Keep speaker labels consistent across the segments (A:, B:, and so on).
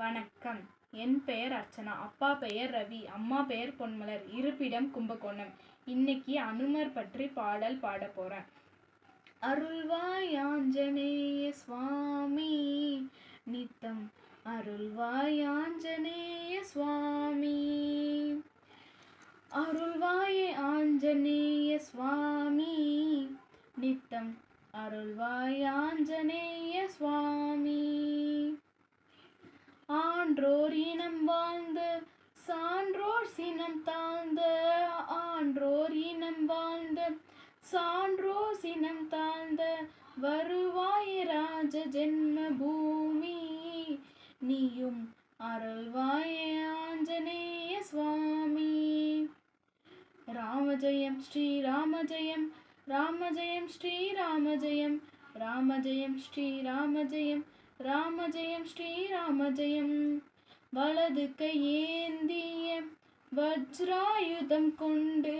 A: வணக்கம். என் பெயர் அர்ச்சனா. அப்பா பெயர் ரவி. அம்மா பெயர் பொன்மலர். இருப்பிடம் கும்பகோணம். இன்னைக்கு அனுமர் பற்றி பாடல் பாட போகிறேன் அருள்வாய் ஆஞ்சநேய சுவாமி நித்தம். அருள்வாய் ஆஞ்சநேய சுவாமி அருள்வாயே ஆஞ்சநேய சுவாமி நித்தம். அருள்வாய் ஆஞ்சநேய சுவாமி. ஆன்றோர் இனம் வாழ்ந்த சான்றோர் சினம் தாழ்ந்த. ஆன்றோர் இனம் வாழ்ந்த சான்றோர் சினம் தாழ்ந்த. வருவாய் ராஜ ஜென்ம பூமி நீயும் அருள்வாய ஆஞ்சநேய சுவாமி. ராமஜெயம் ஸ்ரீராமஜெயம் ராமஜயம் ஸ்ரீராமஜெயம் ராமஜயம் ஸ்ரீராமஜெயம் ராம ஜெயம் ஸ்ரீராம ஜெயம் வலது கையேந்திய வஜ்ராயுதம் கொண்டு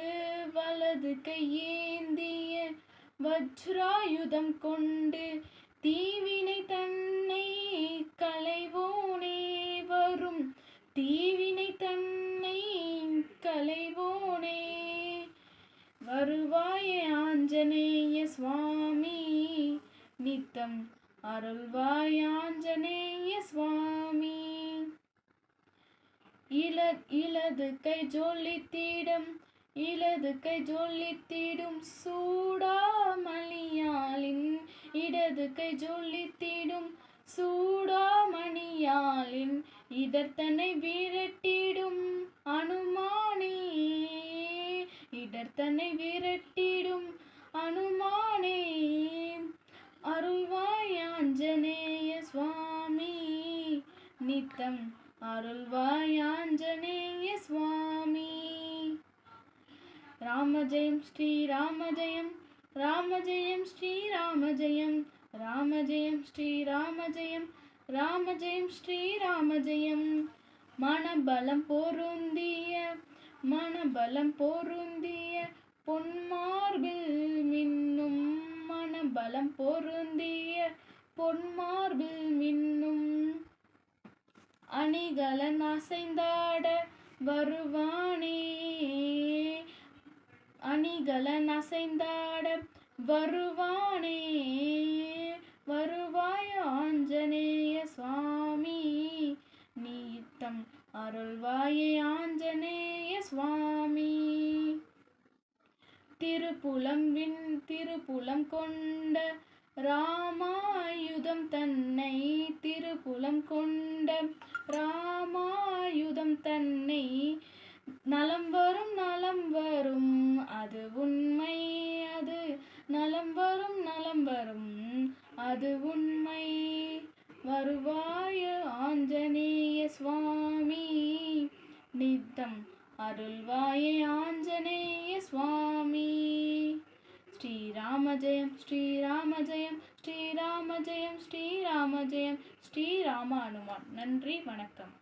A: வலது கையேந்திய வஜ்ராயுதம் கொண்டு தீவினை தன்னை கலைவோனே வரும். தீவினை தன்னை கலைவோனே வருவாய ஆஞ்சநேய சுவாமி. நித்தம் அருள்வாயாஞ்சனேய சுவாமி. இல இலது கை ஜொலித்திடும் இலது கை ஜொலித்திடும் சூடாமணியாலின் இடது கை ஜொலித்திடும் சூடாமணியாலின் இதர்த்தனை விரட்டிடும் அனுமானே. இடர்த்தனை விரட்டிடும் அனுமானே. நித்தம் அருள்வாய் ஆஞ்சநேய சுவாமி ராமஜெயம் ஸ்ரீராமஜெயம் ராமஜெயம் ஸ்ரீராமஜெயம் ராமஜெயம் ஸ்ரீராமஜெயம் ராமஜெயம் ஸ்ரீராமஜெயம் மனபலம் பொருந்திய மனபலம் பொருந்திய பொன்மார்பில் மின்னும் மனபலம் பொருந்திய பொன்மார்பில் மின்னும் அணிகலன் அசைந்தாட வருவானே. அணிகலன் அசைந்தாட வருவானே. வருவாய ஆஞ்சநேய சுவாமி. நீத்தம் அருள்வாயே ஆஞ்சநேய சுவாமி. திருப்புலம் வின் திருப்புலம் கொண்ட ராமாயுதம் தன்னை திருப்புலம் கொண்ட ராமாயுதம் தன்னை நலம் வரும் நலம் வரும். அது உண்மை அது நலம் வரும் நலம் வரும். அது உண்மை. வருவாய ஆஞ்சநேய சுவாமி. நித்தம் அருள்வாயே ஆஞ்சநேய சுவாமி. ஸ்ரீராம ஜெயம் ஸ்ரீராம ஜெயம் ஸ்ரீராம அனுமான் நன்றி வணக்கம்.